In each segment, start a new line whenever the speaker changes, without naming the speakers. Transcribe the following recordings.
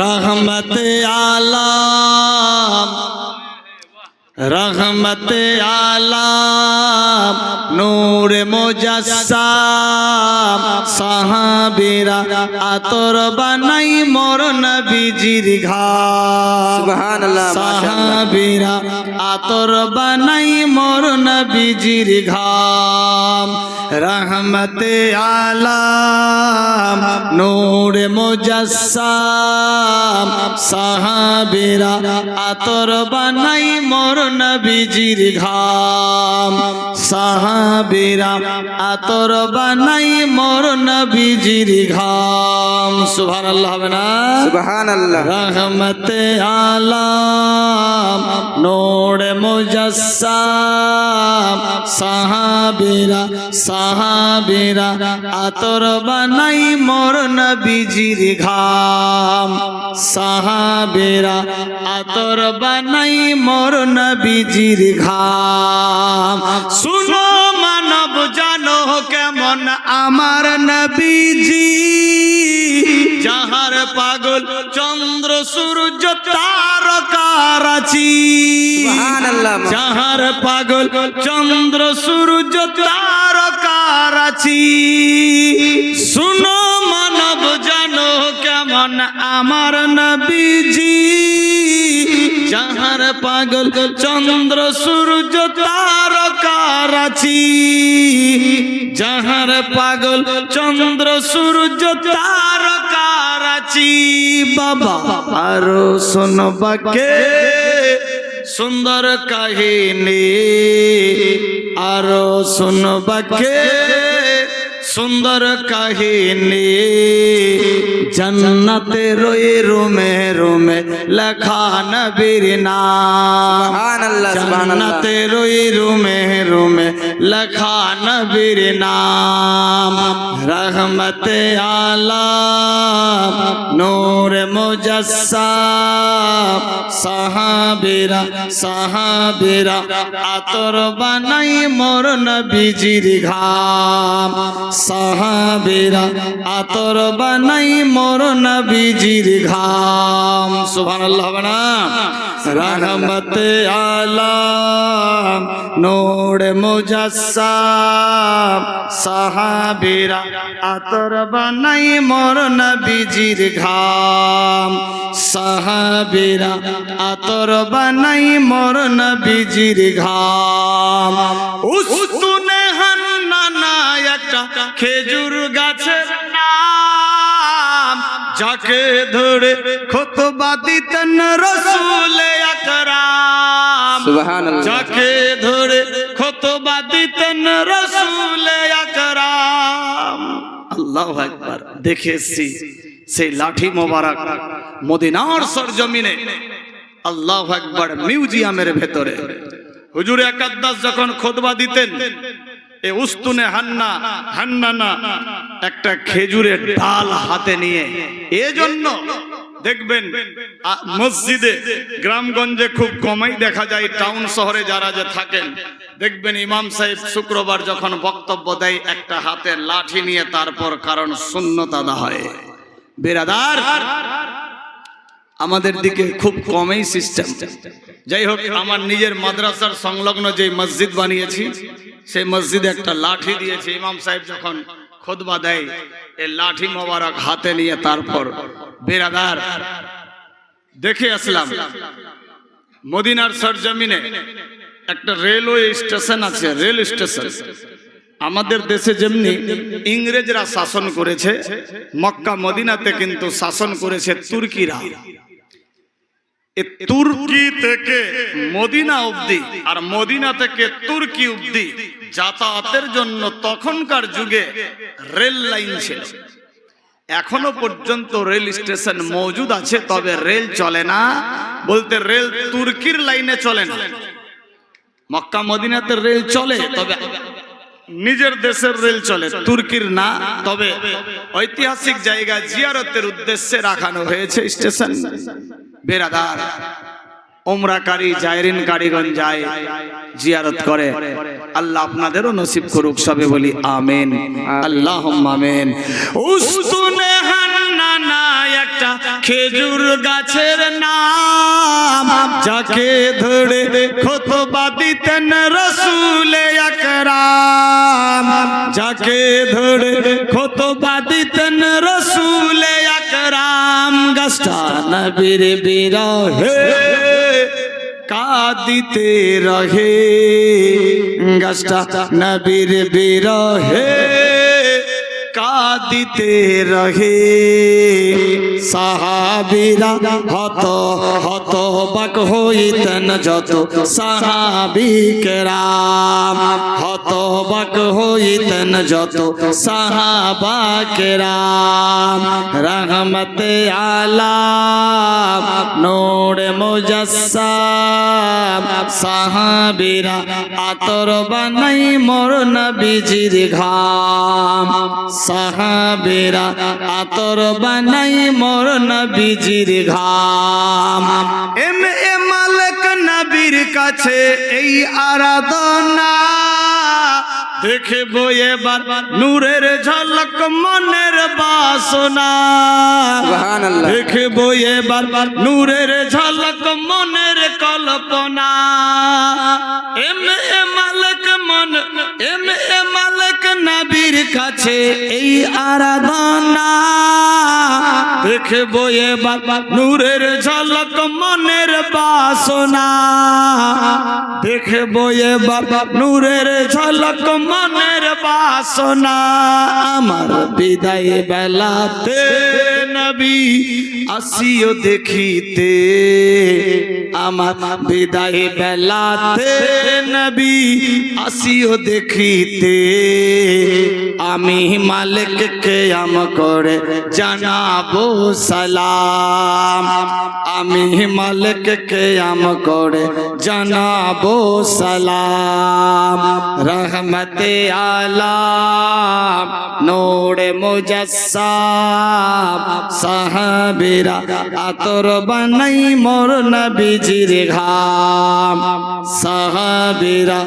রহমত আলাম। রহমত আলা নূর মোজাসাম সাহাবিরা আতর বানাই মোর নবীজির
ঘাট
সাহাবিরা আতর বানাই মোর নবীজির ঘাম। রহমত আলা নূর মোজাসাম সাহাবিরা আতর বানাই মোর নবীজির ঘাম। সাহাবীরা আতর বানাই মোর নবীজির ঘাম। সুবহানাল্লাহ হবে না?
সুবহানাল্লাহ।
রহমত আলাম। নোড় মুজস্সাম। সাহাবীরা সাহাবীরা আতর বানাই মোর নবীজির ঘাম। সাহাবীরা আতর বানাই মোর নবীজির ঘাম। শুনো মানব জানো কেমন আমার নবীজি। যাহার পাগল চন্দ্র সূর্য তারকারাচি যাহার পাগল চন্দ্র সূর্য তারকারাচি শুনো মানব জানো কেমন আমার নবীজি। যাহার পাগল, চন্দ্র, সূর্য তারকারাচি যাহার পাগল, চন্দ্র, সূর্য তারকারাচি বাবা, আরও শোনবাকে সুন্দর কাহিনী, আরও শোনবাকে সুন্দর কাহিনী জন্নতে রই রুমে রুমে লেখা নবীর নাম। জন্নতে রই রুমে রুমে লেখা নবীর নাম। রহমতে আলাম নূর মুজস্সাম। সাহাবীরা সাহাবীরা আতর বানাই মোর নবীজির ঘাম। সাহাবীরা আতর বানাই মোর নবীজির ঘাম সুবহানাল্লাহ হবে না রহমতে আলাম নূর মুজস্সাম সাহাবীরা আতর বানাই মোর নবীজির ঘাম সাহাবীরা আতর বানাই মোর নবীজির ঘাম উস্তুনে হান্নানা একটা খেজুর গাছের যাকে ধরে খোতবা দিতেন রসুল আকরাম। যাকে ধরে খোতবা দিতেন রসুল আকরাম। আল্লাহ একবার দেখেছি সেই লাঠি মোবারক মদিনার সরজমিনে। আল্লাহ একবার মিউজিয়ামের ভেতরে। হুজুর একাদ্দাস যখন খোদবা দিতেন এ উস্তুনে হান্না হান্নানা একটা খেজুরের ডাল হাতে নিয়ে। এজন্য দেখবেন মসজিদে, গ্রামগঞ্জে খুব কমই দেখা যায়, টাউন শহরে যারা যে থাকেন। দেখবেন ইমাম সাহেব শুক্রবার যখন বক্তব্য দেয়, একটা হাতে লাঠি নিয়ে তারপর কারণ শূন্যতা হয়। বেরাদার, আমাদের দিকে খুব কমই সিস্টেম যাই হোক, আমার নিজের মাদ্রাসার সংলগ্ন যে মসজিদ বানিয়েছি, সেই মসজিদে একটা লাঠি দিয়েছে ইমাম সাহেব যখন খোদবা দেয় এই লাঠি মোবারক হাতে নিয়ে তারপর বেরাদার, দেখে আসলাম, মদিনার সরজমিনে একটা রেলওয়ে স্টেশন আছে, রেল স্টেশন। আমাদের দেশে যেমনি ইংরেজরা শাসন করেছে, মক্কা, মদিনাতে কিন্তু শাসন করেছে তুর্কিরা। তুর্কি থেকে মদিনা অবধি, আর মদিনা থেকে তুর্কি অবধি যাতায়াতের জন্য তখনকার যুগে রেল লাইন ছিল। এখনও পর্যন্ত রেল স্টেশন মজুদ আছে, তবে রেল চলে না। বলতে রেল তুর্কির লাইনে চলে না। মক্কা, মদিনাতে রেল চলে, তবে নিজের দেশের রেল চলে, তুর্কির না। তবে ঐতিহাসিক জায়গা জিয়ারতের উদ্দেশ্যে রাখানো হয়েছে স্টেশন। বেরাদার। ওমরাকারী জায়রিন কারিগণ যায়, জিয়ারত করে। আল্লাহ আপনাদেরও নসিব করুক সবে বলি আমেন। আল্লাহ আমেন। খেজুর গাছের নাম, যাকে ধরে খোতবা দিতেন রসুল আকরাম যাকে নবীর বিরহে কাদিতে রহে। গাছটা নবীর বিরহে কাদিতে রহে। সাহাবিরা হত হত বাক হইতেন যত সাহাবিকেরাম। হত বাক হইতেন যত সাহাবাকেরাম রহমতে আলাম নোড়ে মুজাসসাম। সাহাবিরা আতর বানাই মোর নবীজির ঘাম। সাহাবিরা আতর বানাই মোর নবীজির ঘাম। এম এ মালিক নবীর কাছে এই আরাধনা দেখব এবার নূরের ঝলক মনের বাসনা।
সুবহানাল্লাহ।
দেখব এবার নূরের ঝলক মনের কল্পনা। এম এ মালিক মন এম এ মালিক নবীর কাছে এই আরাধনা। দেখব এবার নূরের ঝলক মনের বাসনা। দেখব এবার নূরের ঝলক মনের বাসনা। আমার বিদায় বেলাতে নবী, আসিও দেখিতে। আমার বিদায় বেলাতে নবী, আসিও দেখিতে। আমি মালিককে আম করে জানাব সালাম। আমি মালিককে আম করে জানাব সালাম। রহমতে আলাম নোড়ে মুজাসসাম সাহাবিরা আতর বানাই মোর নবীজির ঘাম। সাহাবিরা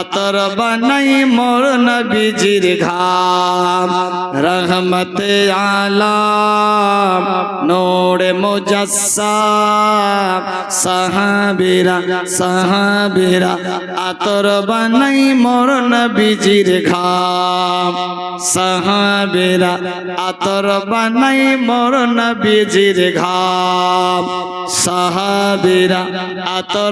আতর বানাই মোর নবীজির ঘাম। রহমতে আলাম নোড়ে মুজাসসাম। সাহাবিরা সাহাবিরা আতর বানাই মোর নবীজির ঘাম। সাহাবিরা আতর বানাই মোর নবীজির ঘাম। সাহাবিরা আতর